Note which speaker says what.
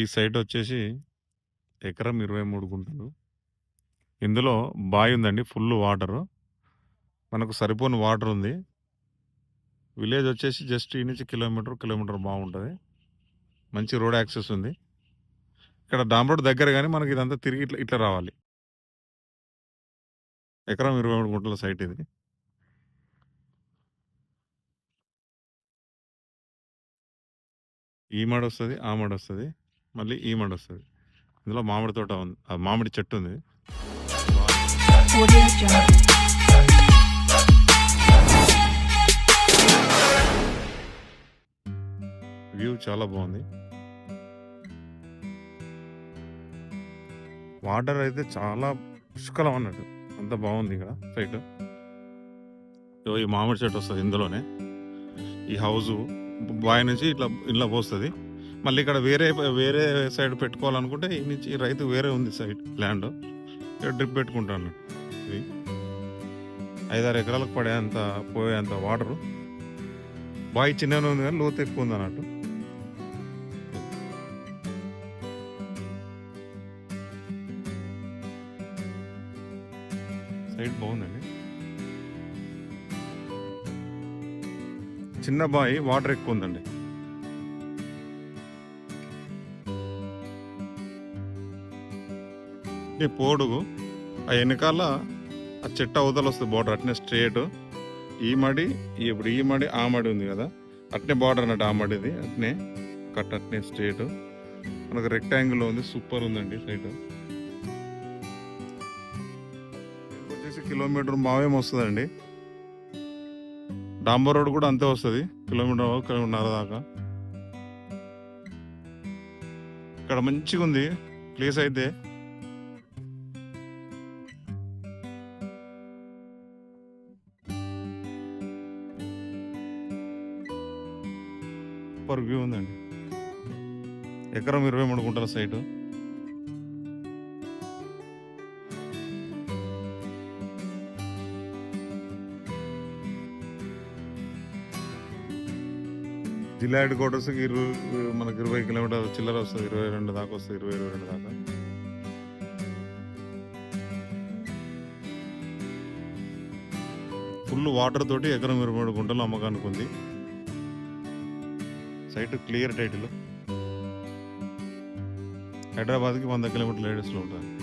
Speaker 1: ఈ సైట్ వచ్చేసి ఎకరం ఇరవై మూడు గుంటలు. ఇందులో బావి ఉందండి ఫుల్ వాటరు. మనకు సరిపోని వాటర్ ఉంది. విలేజ్ వచ్చేసి జస్ట్ ఈ నుంచి కిలోమీటర్ కిలోమీటర్ బాగుంటుంది. మంచి రోడ్ యాక్సెస్ ఉంది. ఇక్కడ డామ్ రోడ్ దగ్గర కానీ మనకి ఇదంతా తిరిగి ఇట్లా ఇట్లా రావాలి. ఎకరం ఇరవై మూడు గుంటల సైట్ ఇది. ఈ మాడ వస్తుంది ఆ మాడ వస్తుంది మళ్ళీ ఈ మాడ వస్తుంది. ఇందులో మామిడి తోట ఉంది. ఆ మామిడి చెట్టు ఉంది. వ్యూ చాలా బాగుంది. వాటర్ అయితే చాలా పుష్కలం అన్నట్టు. అంత బాగుంది ఇక్కడ సైట్. ఈ మామిడి చెట్టు వస్తుంది ఇందులోనే. ఈ హౌస్ బాయ్ నుంచి ఇట్లా ఇంట్లో పోస్తుంది. మళ్ళీ ఇక్కడ వేరే వేరే సైడ్ పెట్టుకోవాలనుకుంటే ఈ నుంచి రైతు వేరే ఉంది సైడ్ ల్యాండ్. ఇక్కడ డ్రిప్ పెట్టుకుంటాను. ఇది ఐదారు ఎకరాలకు పడేంత పోయేంత వాటరు. బావి చిన్నగా ఉంది కానీ లోతు ఎక్కువ ఉంది అన్నట్టు. సైడ్ బాగుందండి. చిన్న బావి వాటర్ ఎక్కువ ఉందండి. ఈ పోడుగు ఆ వెనకాల ఆ చెట్టు అవతల వస్తుంది బార్డర్ అట్నే స్ట్రేట్ ఈ మడి ఇప్పుడు ఈ మడి ఆ మడి ఉంది కదా. అట్నే బార్డర్ అన్నట్టు ఆ మడిది అట్నే కట్ అట్నే స్ట్రేట్ మనకు రెక్టాంగిల్ ఉంది సూపర్ ఉందండి సైట్ వచ్చేసి కిలోమీటర్ మావేం వస్తుందండి. డాంబర్ రోడ్ కూడా అంతే వస్తుంది కిలోమీటర్ కిలోమీటర్ దాకా. ఇక్కడ మంచిగా ఉంది ప్లేస్ అయితే. సూపర్ వ్యూ ఉందండి. ఎకరం ఇరవై మూడు గుంటల సైటు. జిల్లా హెడ్ క్వార్టర్స్కి ఇరవై మనకి ఇరవై కిలోమీటర్ చిల్లర వస్తుంది ఇరవై రెండు దాకా వస్తుంది ఇరవై ఇరవై రెండు దాకా. ఫుల్ వాటర్ తోటి ఎకరం ఇరవై మూడు గుంటలు అమ్మకానికి ఉంది. Site clear title. హైదరాబాద్కి వంద కిలోమీటర్ల రేడియస్లో ఉంటాను